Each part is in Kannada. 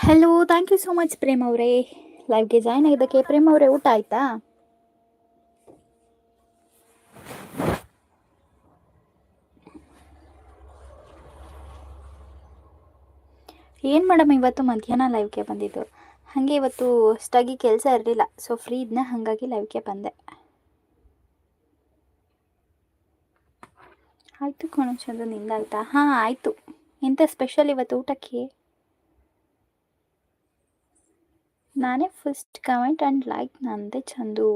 Hello thank you so much Prem ಅವರೇ. ಲೈವ್ಗೆ ಜಾಯ್ನ್ ಆಗಿದ್ದಕ್ಕೆ ಪ್ರೇಮ್ ಅವರೇ ಊಟ ಆಯ್ತಾ? ಏನು ಮೇಡಮ್ ಇವತ್ತು ಮಧ್ಯಾಹ್ನ ಲೈವ್ಗೆ ಬಂದಿದ್ದು? ಹಾಗೆ ಇವತ್ತು ಅಷ್ಟಾಗಿ ಕೆಲಸ ಇರಲಿಲ್ಲ ಸೊ ಫ್ರೀ ಇದನ್ನ ಹಾಗಾಗಿ ಲೈವ್ಗೆ ಬಂದೆ. ಆಯಿತು ಕಣೋ ಚಂದು, ನಿಂದಾಯ್ತಾ? ಹಾಂ, ಆಯಿತು. ಎಂಥ ಸ್ಪೆಷಲ್ ಇವತ್ತು ಊಟಕ್ಕೆ? ನಾನೇ ಫಸ್ಟ್ ಕಮೆಂಟ್ ಆ್ಯಂಡ್ ಲೈಕ್ ನಂದೇ ಚಂದು.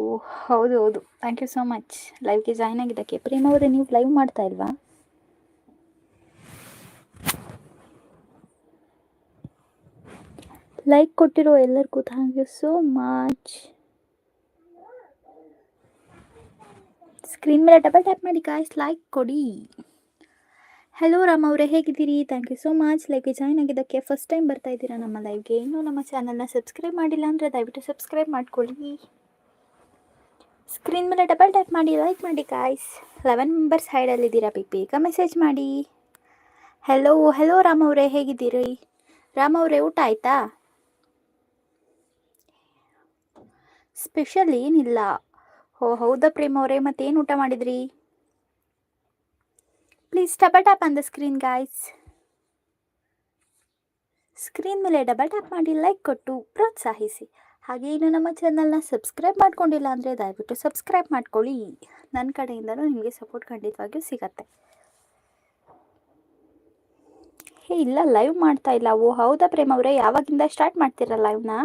ಹೌದು ಹೌದು. ಥ್ಯಾಂಕ್ ಯು ಸೋ ಮಚ್ ಲೈವ್ಗೆ ಜಾಯ್ನ್ ಆಗಿದ್ದಕ್ಕೆ. ಪ್ರೇಮ ಅವರೇ, ನೀವು ಲೈವ್ ಮಾಡ್ತಾ ಇಲ್ವಾ? ಲೈಕ್ ಕೊಟ್ಟಿರೋ ಎಲ್ಲರಿಗೂ thank you so much screen ಮೇಲೆ ಡಬಲ್ ಟ್ಯಾಪ್ ಮಾಡಿ ಗಾಯ್ಸ್ ಲೈಕ್ ಕೊಡಿ. ಹಲೋ ರಾಮ್ ಅವರೇ, ಹೇಗಿದ್ದೀರಿ? ಥ್ಯಾಂಕ್ ಯು ಸೋ ಮಚ್ ಲೈವ್ಗೆ ಜಾಯ್ನ್ ಆಗಿದ್ದಕ್ಕೆ ಫಸ್ಟ್ ಟೈಮ್ ಬರ್ತಾ ಇದ್ದೀರಾ ನಮ್ಮ ಲೈವ್ಗೆ ಇನ್ನೂ ನಮ್ಮ ಚಾನಲ್ನ ಸಬ್ಸ್ಕ್ರೈಬ್ ಮಾಡಿಲ್ಲ ಅಂದರೆ ದಯವಿಟ್ಟು ಸಬ್ಸ್ಕ್ರೈಬ್ ಮಾಡ್ಕೊಳ್ಳಿ. ಸ್ಕ್ರೀನ್ ಮೇಲೆ ಡಬಲ್ ಟ್ಯಾಪ್ ಮಾಡಿ ಲೈಕ್ ಮಾಡಿ ಗಾಯ್ಸ್ ಲೆವೆನ್ ಮೆಂಬರ್ಸ್ ಹೈಡಲ್ಲಿದ್ದೀರಾ ಬೇಗ ಬೇಗ ಮೆಸೇಜ್ ಮಾಡಿ. ಹಲೋ ಹಲೋ ರಾಮ್ ಅವರೇ, ಹೇಗಿದ್ದೀರಿ? ರಾಮ್ ಅವರೇ, ಊಟ ಆಯ್ತಾ? ಸ್ಪೆಷಲ್ ಏನಿಲ್ಲ. ಓ, ಹೌದಾ, ಪ್ರೇಮ್ ಅವರೇ, ಮತ್ತೇನು ಊಟ ಮಾಡಿದ್ರಿ? Please double tap on the screen guys screen ಮೇಲೆ ಡಬಲ್ ಟ್ಯಾಪ್ ಮಾಡಿ ಲೈಕ್ ಕೊಟ್ಟು ಪ್ರೋತ್ಸಾಹಿಸಿ. ಹಾಗೆ ಇನ್ನು ನಮ್ಮ ಚಾನಲ್ನ ಸಬ್ಸ್ಕ್ರೈಬ್ ಮಾಡ್ಕೊಂಡಿಲ್ಲ ಅಂದರೆ ದಯವಿಟ್ಟು ಸಬ್ಸ್ಕ್ರೈಬ್ ಮಾಡ್ಕೊಳ್ಳಿ. ನನ್ನ ಕಡೆಯಿಂದಲೂ ನಿಮಗೆ ಸಪೋರ್ಟ್ ಖಂಡಿತವಾಗಿಯೂ ಸಿಗತ್ತೆ. ಹೇ, ಇಲ್ಲ ಲೈವ್ ಮಾಡ್ತಾ ಇಲ್ಲ. ಓ, ಹೌದಾ ಪ್ರೇಮ್ ಅವರೇ? ಯಾವಾಗಿಂದ ಸ್ಟಾರ್ಟ್ ಮಾಡ್ತೀರಾ ಲೈವ್ನ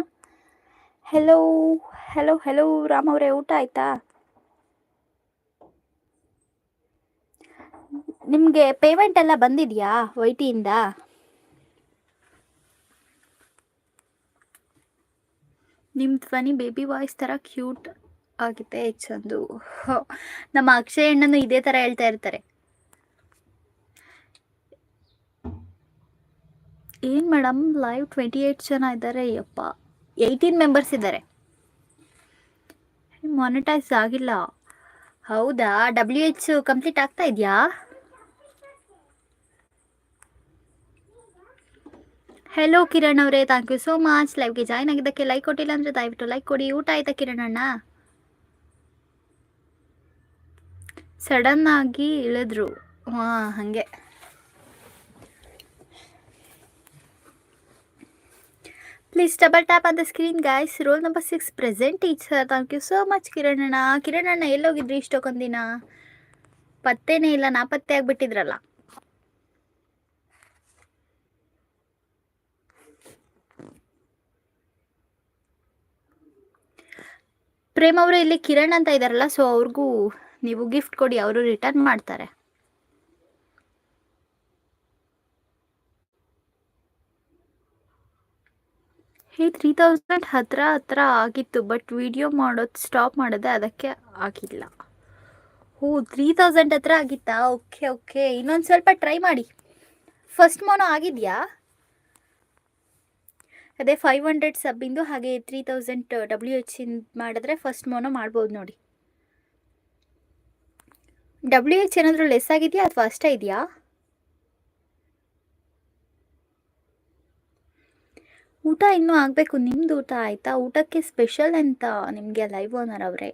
ಹೆಲೋ ಹೆಲೋ ಹೆಲೋ ರಾಮ್ ಅವರೇ, ಊಟ ಆಯ್ತಾ? ನಿಮಗೆ ಪೇಮೆಂಟ್ ಎಲ್ಲ ಬಂದಿದೆಯಾ ವೈಟಿಯಿಂದ ನಿಮ್ಮ ಧ್ವನಿ ಬೇಬಿ ವಾಯ್ಸ್ ಥರ ಕ್ಯೂಟ್ ಆಗಿದೆ, ಚಂದು. ನಮ್ಮ ಅಕ್ಷಯ ಅಣ್ಣನು ಇದೇ ಥರ ಹೇಳ್ತಾ ಇರ್ತಾರೆ. ಏನು ಮೇಡಮ್ ಲೈವ್ ಟ್ವೆಂಟಿ ಏಯ್ಟ್ ಜನ ಇದ್ದಾರೆ, ಯಪ್ಪ. ಏಯ್ಟೀನ್ ಮೆಂಬರ್ಸ್ ಇದ್ದಾರೆ. ಮಾನಿಟೈಸ್ ಆಗಿಲ್ಲ. ಹೌದಾ? ಡಬ್ಲ್ಯೂ ಎಚ್ ಕಂಪ್ಲೀಟ್ ಆಗ್ತಾ ಇದೆಯಾ? ಹೆಲೋ ಕಿರಣ್ ಅವರೇ. ಥ್ಯಾಂಕ್ ಯು ಸೋ ಮಚ್ ಲೈವ್ಗೆ ಜಾಯ್ನ್ ಆಗಿದ್ದಕ್ಕೆ ಲೈಕ್ ಕೊಟ್ಟಿಲ್ಲ ಅಂದರೆ ದಯವಿಟ್ಟು ಲೈಕ್ ಕೊಡಿ. ಊಟ ಆಯ್ತಾ ಕಿರಣ್ ಸಡನ್ ಆಗಿ ಇಳಿದ್ರು. ಹಾಂ, ಹಾಗೆ. Please double tap on the screen guys roll number six present teacher thank you so much Kiran ಅಣ್ಣ. ಕಿರಣ್ ಅಣ್ಣ ಎಲ್ಲೋಗಿದ್ರಿ ಇಷ್ಟೊಕ್ಕೊಂದಿನ ಪತ್ತೇನೇ ಇಲ್ಲ, ನಾಪತ್ತೆ ಆಗ್ಬಿಟ್ಟಿದ್ರಲ್ಲ. ಪ್ರೇಮ್ ಅವರು ಇಲ್ಲಿ ಕಿರಣ್ ಅಂತ ಇದಾರಲ್ಲ ಸೊ ಅವ್ರಿಗೂ ನೀವು ಗಿಫ್ಟ್ ಕೊಡಿ, ಅವರು ರಿಟರ್ನ್ ಮಾಡ್ತಾರೆ. ಹೇ ತ್ರೀ ತೌಸಂಡ್ ಹತ್ರ ಹತ್ರ ಆಗಿತ್ತು ಬಟ್ ವಿಡಿಯೋ ಮಾಡೋದು ಸ್ಟಾಪ್ ಮಾಡಿದೆ ಅದಕ್ಕೆ ಆಗಿಲ್ಲ. ಓ ತ್ರೀ ತೌಸಂಡ್ ಹತ್ರ ಆಗಿತ್ತಾ? ಓಕೆ ಓಕೆ ಇನ್ನೊಂದು ಸ್ವಲ್ಪ ಟ್ರೈ ಮಾಡಿ. ಫಸ್ಟ್ ಮೋನೋ ಆಗಿದೆಯಾ? ಅದೇ ಫೈವ್ ಹಂಡ್ರೆಡ್ ಸಬ್ಬಿಂದು ಹಾಗೆ ತ್ರೀ ತೌಸಂಡ್ ಡಬ್ಲ್ಯೂ ಎಚ್ ಮಾಡಿದ್ರೆ ಫಸ್ಟ್ ಮೋನೋ ಮಾಡ್ಬೋದು ನೋಡಿ. ಡಬ್ಲ್ಯೂ ಎಚ್ ಏನಾದರೂ ಲೆಸ್ ಆಗಿದೆಯಾ ಅಥವಾ ಅಷ್ಟೇ ಇದೆಯಾ? ಊಟ ಇನ್ನೂ ಆಗಬೇಕು ನಿಮ್ಮದು ಊಟ ಆಯಿತಾ? ಊಟಕ್ಕೆ ಸ್ಪೆಷಲ್ ಅಂತ ನಿಮಗೆ ಲೈವ್ ಓನರ್ ಅವರೇ.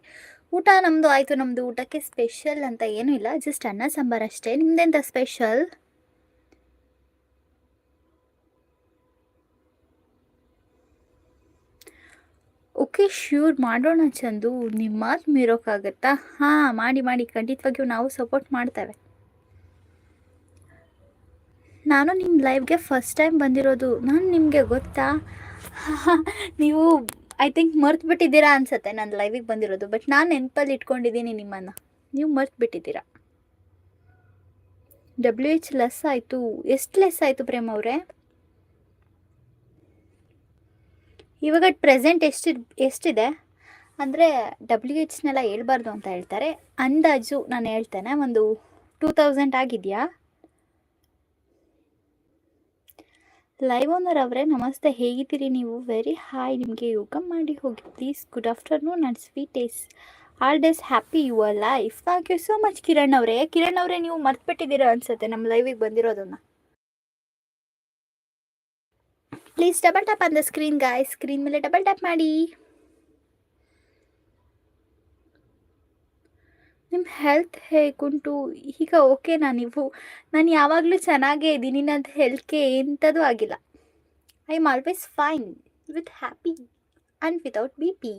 ಊಟ ನಮ್ಮದು ಆಯಿತು ನಮ್ಮದು ಊಟಕ್ಕೆ ಸ್ಪೆಷಲ್ ಅಂತ ಏನೂ ಇಲ್ಲ ಜಸ್ಟ್ ಅನ್ನ, ಸಾಂಬಾರು ಅಷ್ಟೇ. ನಿಮ್ದೆಂತ ಸ್ಪೆಷಲ್ ಓಕೆ ಶ್ಯೂರ್ ಮಾಡೋಣ ಚಂದು? ನಿಮ್ಮ ಮಾತು ಮೀರೋಕ್ಕಾಗತ್ತಾ ಹಾಂ, ಮಾಡಿ ಮಾಡಿ. ಖಂಡಿತವಾಗಿಯೂ ನಾವು ಸಪೋರ್ಟ್ ಮಾಡ್ತೇವೆ. ನಾನು ನಿಮ್ಮ ಲೈವ್ಗೆ ಫಸ್ಟ್ ಟೈಮ್ ಬಂದಿರೋದು. ನಾನು ನಿಮಗೆ ಗೊತ್ತಾ? ನೀವು ಐ ಥಿಂಕ್ ಮರ್ತು ಬಿಟ್ಟಿದ್ದೀರಾ ಅನಿಸುತ್ತೆ ನಾನು ಲೈವಿಗೆ ಬಂದಿರೋದು. ಬಟ್ ನಾನು ನೆನಪಲ್ಲಿ ಇಟ್ಕೊಂಡಿದ್ದೀನಿ ನಿಮ್ಮನ್ನು. ನೀವು ಮರ್ತು ಬಿಟ್ಟಿದ್ದೀರಾ. ಡಬ್ಲ್ಯೂ ಎಚ್ ಲೆಸ್ ಆಯಿತು. ಎಷ್ಟು ಲೆಸ್ ಆಯಿತು ಪ್ರೇಮ್ ಅವರೇ? ಇವಾಗ ಪ್ರೆಸೆಂಟ್ ಎಷ್ಟು, ಎಷ್ಟಿದೆ? ಅಂದರೆ ಡಬ್ಲ್ಯೂ ಎಚ್ನೆಲ್ಲ ಹೇಳ್ಬಾರ್ದು ಅಂತ ಹೇಳ್ತಾರೆ. ಅಂದಾಜು ನಾನು ಹೇಳ್ತೇನೆ, ಒಂದು ಟೂ ತೌಸಂಡ್ ಆಗಿದೆಯಾ? ಲೈವ್ ಓನರ್ ಅವರೇ, ನಮಸ್ತೆ, ಹೇಗಿದ್ದೀರಿ ನೀವು? ವೆರಿ ಹಾಯ್ ನಿಮಗೆ ಯೋಗ ಮಾಡಿ ಹೋಗಿ. Please good afternoon and sweet days all days happy your life thank you so much Kiran ಅವರೇ. ಕಿರಣ್ ಅವರೇ, ನೀವು ಮರ್ತ್ಬಿಟ್ಟಿದ್ದೀರಾ ಅನ್ಸುತ್ತೆ ನಮ್ಮ ಲೈವಿಗೆ ಬಂದಿರೋದನ್ನು. Please double tap on the screen guy screen ಮೇಲೆ ಡಬಲ್ ಟ್ಯಾಪ್ ಮಾಡಿ. ನಿಮ್ಮ ಹೆಲ್ತ್ ಹೇಗುಂಟು ಈಗ ಓಕೆನಾ ನೀವು? ನಾನು ಯಾವಾಗಲೂ ಚೆನ್ನಾಗೇ ಇದ್ದೀನಿ ನನ್ನ ಹೆಲ್ತ್ಗೆ ಎಂಥದ್ದು ಆಗಿಲ್ಲ. I am always fine with happy and without B P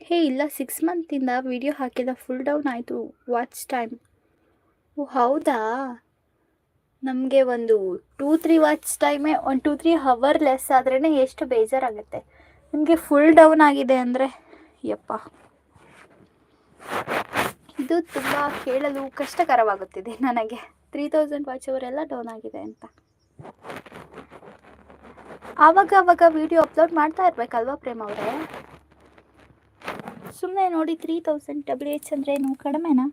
ಹೇ, ಇಲ್ಲ ಸಿಕ್ಸ್ ಮಂತಿಂದ ವಿಡಿಯೋ ಹಾಕಿಲ್ಲ ಫುಲ್ ಡೌನ್ ಆಯಿತು ವಾಚ್ ಟೈಮ್ ಓ, ಹೌದಾ? ನಮಗೆ ಒಂದು ಟೂ ತ್ರೀ ವಾಚ್ ಟೈಮೇ ಒಂದು ಟೂ ತ್ರೀ ಹವರ್ ಲೆಸ್ ಆದ್ರೇ ಎಷ್ಟು ಬೇಜಾರಾಗುತ್ತೆ. ನಿಮಗೆ ಫುಲ್ ಡೌನ್ ಆಗಿದೆ ಅಂದರೆ, ಯಪ್ಪ. ಇದು ತುಂಬ ಕೇಳಲು ಕಷ್ಟಕರವಾಗುತ್ತಿದೆ ನನಗೆ. ತ್ರೀ ತೌಸಂಡ್ ವಾಚ್ ಅವರೆಲ್ಲ ಡೌನ್ ಆಗಿದೆ ಅಂತ. ಆವಾಗ ಆವಾಗ ವಿಡಿಯೋ ಅಪ್ಲೋಡ್ ಮಾಡ್ತಾ ಇರ್ಬೇಕಲ್ವಾ ಪ್ರೇಮ್ ಅವರೇ? ಸುಮ್ಮನೆ ನೋಡಿ ತ್ರೀ ತೌಸಂಡ್ ಡಬ್ಲ್ಯೂ ಎಚ್ ಅಂದರೆ ಏನು ಕಡಿಮೆನಾ?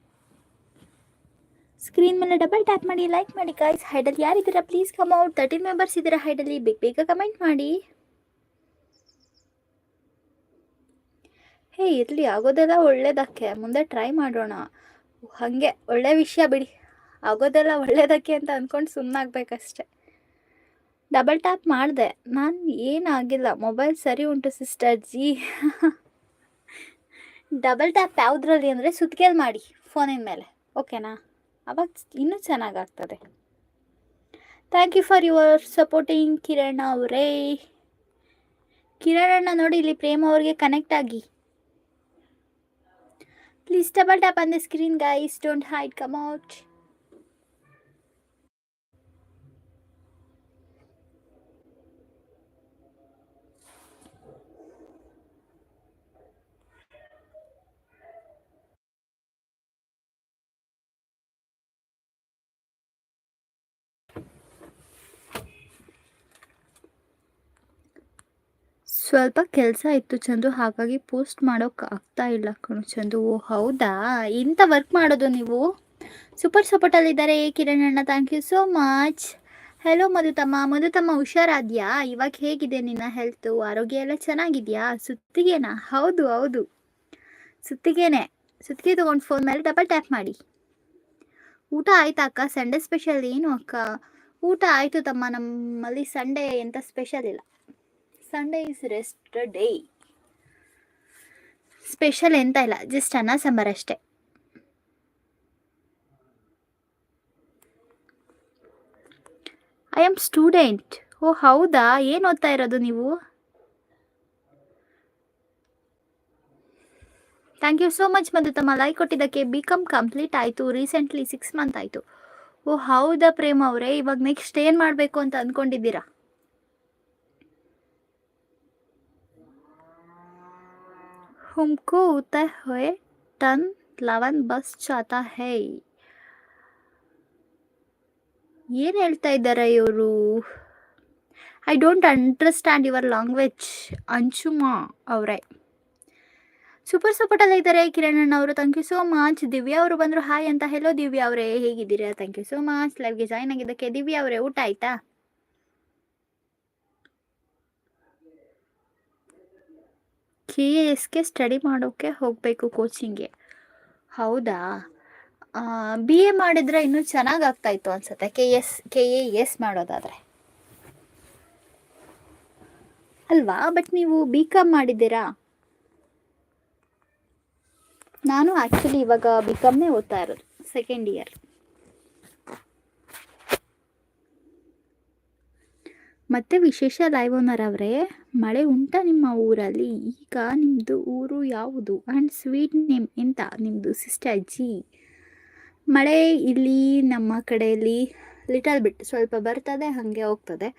ಸ್ಕ್ರೀನ್ ಮೇಲೆ ಡಬಲ್ ಟ್ಯಾಪ್ ಮಾಡಿ ಲೈಕ್ ಮಾಡಿ ಗಾಯ್ಸ್ ಹೈಡಲ್ಲಿ ಯಾರಿದ್ದೀರಾ? Please come out thirteen members ಇದ್ದೀರಾ ಹೈಡಲ್ಲಿ ಬೇಗ ಬೇಗ ಕಮೆಂಟ್ ಮಾಡಿ. ಹೇ ಇರಲಿ. ಆಗೋದೆಲ್ಲ ಒಳ್ಳೇದಕ್ಕೆ. ಮುಂದೆ ಟ್ರೈ ಮಾಡೋಣ. ಹಾಗೆ. ಒಳ್ಳೆ ವಿಷಯ ಬಿಡಿ. ಆಗೋದೆಲ್ಲ ಒಳ್ಳೇದಕ್ಕೆ ಅಂತ ಅಂದ್ಕೊಂಡು ಸುಮ್ಮನಾಗಬೇಕಷ್ಟೆ ಡಬಲ್ ಟ್ಯಾಪ್ ಮಾಡಿದೆ. ನಾನು ಏನಾಗಿಲ್ಲ. ಮೊಬೈಲ್ ಸರಿ ಉಂಟು ಸಿಸ್ಟರ್ ಜಿ. ಡಬಲ್ ಟ್ಯಾಪ್ ಯಾವುದ್ರಲ್ಲಿ ಅಂದರೆ ಸುತ್ತಿಗೆಯಲ್ಲಿ ಮಾಡಿ ಫೋನಿನ ಮೇಲೆ. ಓಕೆನಾ ಅವಾಗ ಇನ್ನೂ ಚೆನ್ನಾಗಾಗ್ತದೆ. Thank you for your supporting ಕಿರಣ್ಣ ಅವರೇ. ಕಿರಣಣ್ಣ ನೋಡಿ, ಇಲ್ಲಿ ಪ್ರೇಮ ಅವ್ರಿಗೆ ಕನೆಕ್ಟ್ ಆಗಿ. Please double tap on the screen guys don't hide come out ಸ್ವಲ್ಪ ಕೆಲಸ ಇತ್ತು ಚಂದು ಹಾಗಾಗಿ ಪೋಸ್ಟ್ ಮಾಡೋಕೆ ಆಗ್ತಾ ಇಲ್ಲ ಕಣು ಚಂದು ಓ, ಹೌದಾ? ಇಂಥ ವರ್ಕ್ ಮಾಡೋದು ನೀವು? ಸೂಪರ್ ಸಪೋರ್ಟಲ್ಲಿದ್ದಾರೆ ಕಿರಣ್ ಅಣ್ಣ thank you so much hello ಮಧುತಮ್ಮ ಮಧುತಮ್ಮ ಹುಷಾರಾದ್ಯಾ? ಇವಾಗ ಹೇಗಿದೆ ನಿನ್ನ ಹೆಲ್ತು ಆರೋಗ್ಯ ಎಲ್ಲ ಚೆನ್ನಾಗಿದೆಯಾ? ಸುತ್ತಿಗೆನಾ? ಹೌದು ಹೌದು. ಸುತ್ತಿಗೆನೆ. ಸುತ್ತಿಗೆ ತೊಗೊಂಡು ಫೋನ್ ಮೇಲೆ ಡಬಲ್ ಟ್ಯಾಪ್ ಮಾಡಿ. ಊಟ ಆಯ್ತಾ ಅಕ್ಕ? ಸಂಡೇ ಸ್ಪೆಷಲ್ ಏನು ಅಕ್ಕ? ಊಟ ಆಯಿತು ತಮ್ಮ, ನಮ್ಮಲ್ಲಿ ಸಂಡೇ ಎಂತ ಸ್ಪೆಷಲ್ ಇಲ್ಲ. Sunday is rest day special ಎಂತ ಇಲ್ಲ ಜಸ್ಟ್ ಅನ್ನ, ಸಾಂಬಾರ್ ಅಷ್ಟೇ. ಐ ಆಮ್ ಸ್ಟೂಡೆಂಟ್ ಓ, ಹೌದಾ? ಏನು ಓದ್ತಾ ಇರೋದು ನೀವು? Thank you so much Madhu ತಮ್ಮ ಲೈಕ್ ಕೊಟ್ಟಿದ್ದಕ್ಕೆ ಬಿ ಕಾಮ್ ಕಂಪ್ಲೀಟ್ ಆಯಿತು. ರೀಸೆಂಟ್ಲಿ ಸಿಕ್ಸ್ ಮಂತ್ ಆಯಿತು. ಓ, ಹೌದಾ ಪ್ರೇಮ್ ಅವರೇ? ಇವಾಗ ನೆಕ್ಸ್ಟ್ ಏನು ಮಾಡಬೇಕು ಅಂತ ಅಂದ್ಕೊಂಡಿದ್ದೀರಾ हमको उतर हुए टन ಲವನ್ ಬಸ್ ಚಾತಾ ಹೇ ಏನು ಹೇಳ್ತಾ ಇದ್ದಾರೆ ಇವರು I don't understand your language Anshuma ಅವರೇ ಸೂಪರ್ ಸಪೋರ್ಟಲ್ಲ ಇದ್ದಾರೆ ಕಿರಣ್ ಅಣ್ಣ ಅವರು thank you so much Divya ಅವರು ಬಂದರು ಹಾಯ್ ಅಂತ ಹೆಲೋ ದಿವ್ಯಾ ಅವರೇ ಹೇಗಿದ್ದೀರಾ ಥ್ಯಾಂಕ್ ಯು ಸೋ ಮಚ್ ಲೈವ್ಗೆ ಜಾಯ್ನ್ ಆಗಿದ್ದಕ್ಕೆ ದಿವ್ಯಾ ಅವರೇ ಊಟ ಆಯ್ತಾ ಕೆ ಎ ಎಸ್ಗೆ ಸ್ಟಡಿ ಮಾಡೋಕ್ಕೆ ಹೋಗಬೇಕು ಕೋಚಿಂಗ್ಗೆ ಹೌದಾ? ಬಿ ಎ ಮಾಡಿದರೆ ಇನ್ನೂ ಚೆನ್ನಾಗಿ ಆಗ್ತಾಯಿತ್ತು ಅನ್ಸುತ್ತೆ K S K A S ಮಾಡೋದಾದರೆ. ಅಲ್ವಾ? ಬಟ್ ನೀವು ಬಿ ಕಾಮ್ ಮಾಡಿದ್ದೀರಾ? ನಾನು ಆ್ಯಕ್ಚುಲಿ ಇವಾಗ ಬಿ ಕಾಮ್ನೇ ಓದ್ತಾ ಇರೋದು ಸೆಕೆಂಡ್ ಇಯರ್ ಮತ್ತೆ ವಿಶೇಷ ಲೈವ್ ಓನರ್ ಅವರೇ? ಮಳೆ ಉಂಟಾ ನಿಮ್ಮ ಊರಲ್ಲಿ? ಈಗ ನಿಮ್ಮದು ಊರು ಯಾವುದು? ಆ್ಯಂಡ್ ಸ್ವೀಟ್ ನೇಮ್ ಎಂತ ನಿಮ್ಮದು ಸಿಸ್ಟರ್ ಜಿ ಮಳೆ ಇಲ್ಲಿ ನಮ್ಮ ಕಡೆಯಲ್ಲಿ ಲಿಟಲ್ ಬಿಟ್ ಸ್ವಲ್ಪ ಬರ್ತದೆ, ಹಾಗೆ ಹೋಗ್ತದೆ.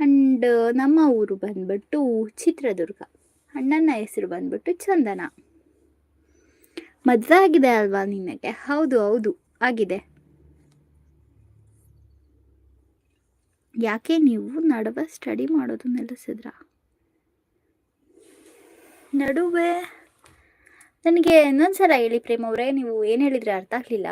ಆ್ಯಂಡ್ ನಮ್ಮ ಊರು ಬಂದ್ಬಿಟ್ಟು ಚಿತ್ರದುರ್ಗ. ಅಣ್ಣನ ಹೆಸರು ಬಂದ್ಬಿಟ್ಟು ಚಂದನ. ಮದುವೆ ಆಗಿದೆ ಅಲ್ವಾ ನಿನಗೆ? ಹೌದು ಹೌದು, ಆಗಿದೆ. ಯಾಕೆ ನೀವು ನಡುವೆ ಸ್ಟಡಿ ಮಾಡೋದು ನಿಲ್ಲಿಸಿದ್ರ? ನಡುವೆ. ನನಗೆ ಇನ್ನೊಂದ್ಸಲ ಹೇಳಿ ಪ್ರೇಮ್ ಅವರೇ ನೀವು ಏನು ಹೇಳಿದರೆ ಅರ್ಥ ಆಗಲಿಲ್ಲ.